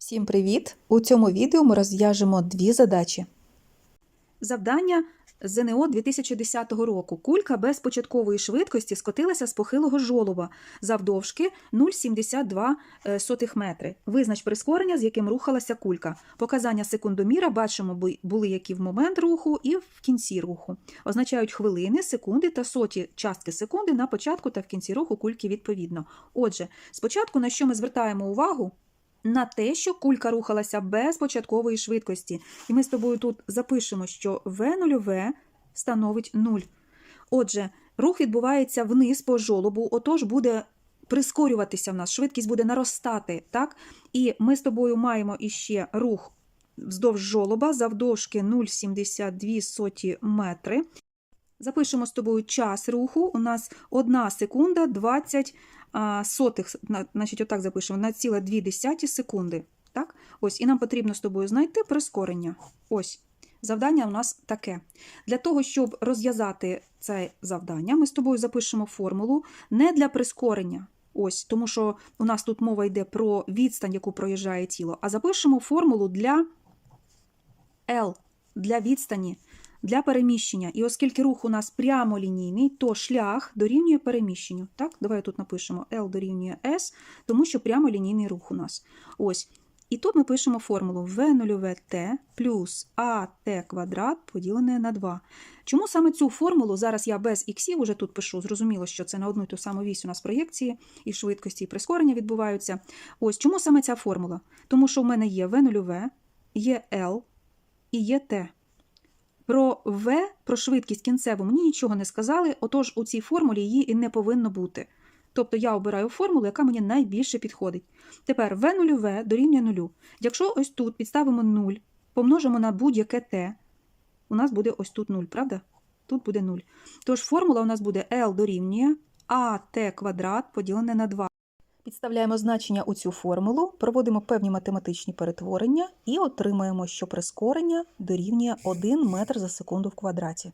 Всім привіт! У цьому відео ми розв'яжемо дві задачі. Завдання ЗНО 2010 року. Кулька без початкової швидкості скотилася з похилого жолоба завдовжки 0,72 е, метри. Визнач прискорення, з яким рухалася кулька. Показання секундоміра бачимо бу- були які в момент руху і в кінці руху. Означають хвилини, секунди та соті частки секунди на початку та в кінці руху кульки відповідно. Отже, спочатку на що ми звертаємо увагу? На те, що кулька рухалася без початкової швидкості. І ми з тобою тут запишемо, що V0V становить 0. Отже, рух відбувається вниз по жолобу, отож буде прискорюватися в нас, швидкість буде наростати. так? І ми з тобою маємо іще рух вздовж жолоба завдовжки 0,72 соті метри. Запишемо з тобою час руху. У нас 1 секунда 20 сотих, значить, отак запишемо, на ціле 2 секунди. Так? Ось, і нам потрібно з тобою знайти прискорення. Ось. Завдання у нас таке. Для того, щоб розв'язати це завдання, ми з тобою запишемо формулу не для прискорення. Ось, тому що у нас тут мова йде про відстань, яку проїжджає тіло, а запишемо формулу для L, для відстані, для переміщення. І оскільки рух у нас прямолінійний, то шлях дорівнює переміщенню. Так, давай тут напишемо L дорівнює S, тому що прямолінійний рух у нас. Ось. І тут ми пишемо формулу V0VT плюс AT квадрат поділене на 2. Чому саме цю формулу зараз я без іксів уже тут пишу? Зрозуміло, що це на одну й ту саму вісь у нас проєкції, і швидкості, і прискорення відбуваються. Ось чому саме ця формула? Тому що в мене є V0V, є L і є T. Про V, про швидкість кінцеву мені нічого не сказали, отож у цій формулі її і не повинно бути. Тобто я обираю формулу, яка мені найбільше підходить. Тепер V0V дорівнює 0. Якщо ось тут підставимо 0, помножимо на будь-яке t, у нас буде ось тут 0, правда? Тут буде 0. Тож формула у нас буде L дорівнює AT квадрат поділене на 2. Підставляємо значення у цю формулу, проводимо певні математичні перетворення і отримаємо, що прискорення дорівнює 1 метр за секунду в квадраті.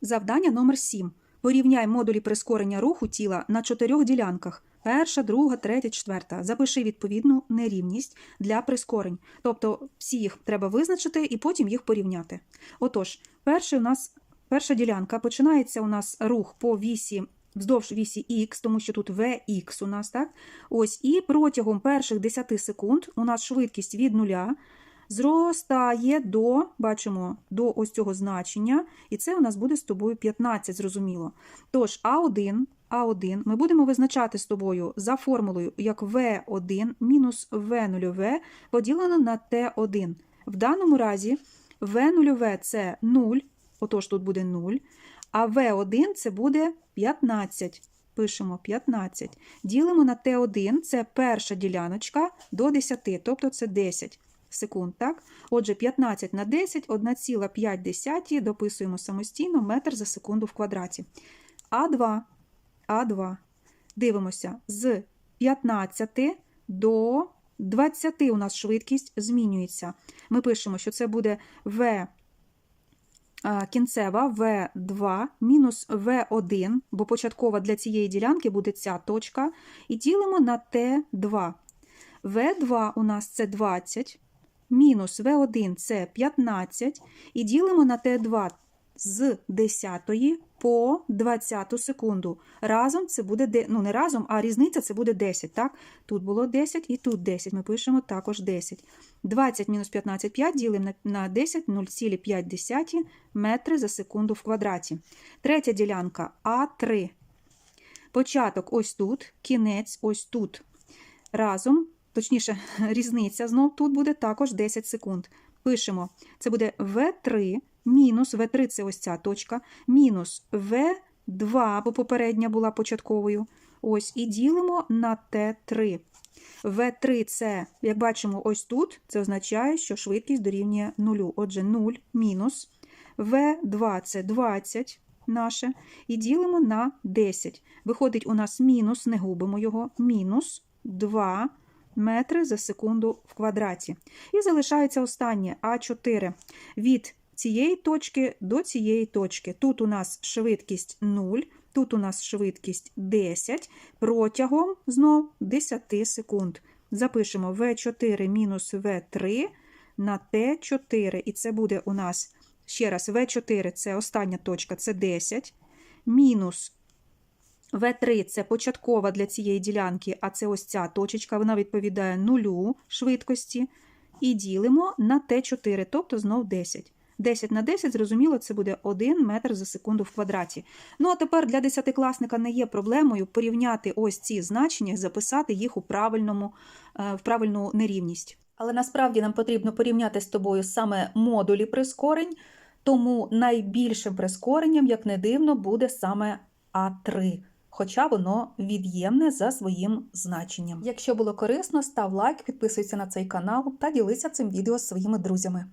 Завдання номер 7. Порівняй модулі прискорення руху тіла на чотирьох ділянках. Перша, друга, третя, четверта. Запиши відповідну нерівність для прискорень. Тобто всі їх треба визначити і потім їх порівняти. Отож, перший у нас, перша ділянка починається у нас рух по вісі вздовж вісі Х, тому що тут Vx у нас, так? Ось, і протягом перших 10 секунд у нас швидкість від нуля зростає до, бачимо, до ось цього значення, і це у нас буде з тобою 15, зрозуміло. Тож А1, А1 ми будемо визначати з тобою за формулою як В1 мінус В0В поділено на Т1. В даному разі В0В це 0, отож тут буде 0, а В1 це буде 15. Пишемо 15. Ділимо на Т1, це перша діляночка до 10, тобто це 10 секунд. так? Отже, 15 на 10, 1,5 дописуємо самостійно метр за секунду в квадраті. А2, А2. Дивимося, з 15 до 20 у нас швидкість змінюється. Ми пишемо, що це буде В кінцева В2 мінус В1, бо початкова для цієї ділянки буде ця точка, і ділимо на Т2. В2 у нас це 20, мінус В1 це 15, і ділимо на Т2 з 10 по 20 секунду. Разом це буде, ну не разом, а різниця це буде 10, так? Тут було 10 і тут 10, ми пишемо також 10. 20 мінус 15, 5 ділимо на- на 10, 0,5 метри за секунду в квадраті. Третя ділянка А3. Початок ось тут, кінець ось тут. Разом, точніше, різниця знов тут буде також 10 секунд. Пишемо, це буде В3 мінус, В3 це ось ця точка, мінус В2, бо попередня була початковою. Ось, і ділимо на Т3. В3 це, як бачимо, ось тут, це означає, що швидкість дорівнює нулю. Отже, 0 мінус. В2 це 20 наше. І ділимо на 10. Виходить у нас мінус, не губимо його, мінус 2 метри за секунду в квадраті. І залишається останнє А4. Від цієї точки до цієї точки. Тут у нас швидкість 0, Тут у нас швидкість 10 протягом знов 10 секунд. Запишемо В4 мінус В3 на Т4. І це буде у нас ще раз В4 це остання точка, це 10. Мінус В3 це початкова для цієї ділянки, а це ось ця точечка, вона відповідає нулю швидкості. І ділимо на Т4, тобто знов 10. 10 на 10, зрозуміло, це буде 1 метр за секунду в квадраті. Ну, а тепер для десятикласника не є проблемою порівняти ось ці значення і записати їх у правильному, е, в правильну нерівність. Але насправді нам потрібно порівняти з тобою саме модулі прискорень, тому найбільшим прискоренням, як не дивно, буде саме А3, хоча воно від'ємне за своїм значенням. Якщо було корисно, став лайк, підписуйся на цей канал та ділися цим відео з своїми друзями.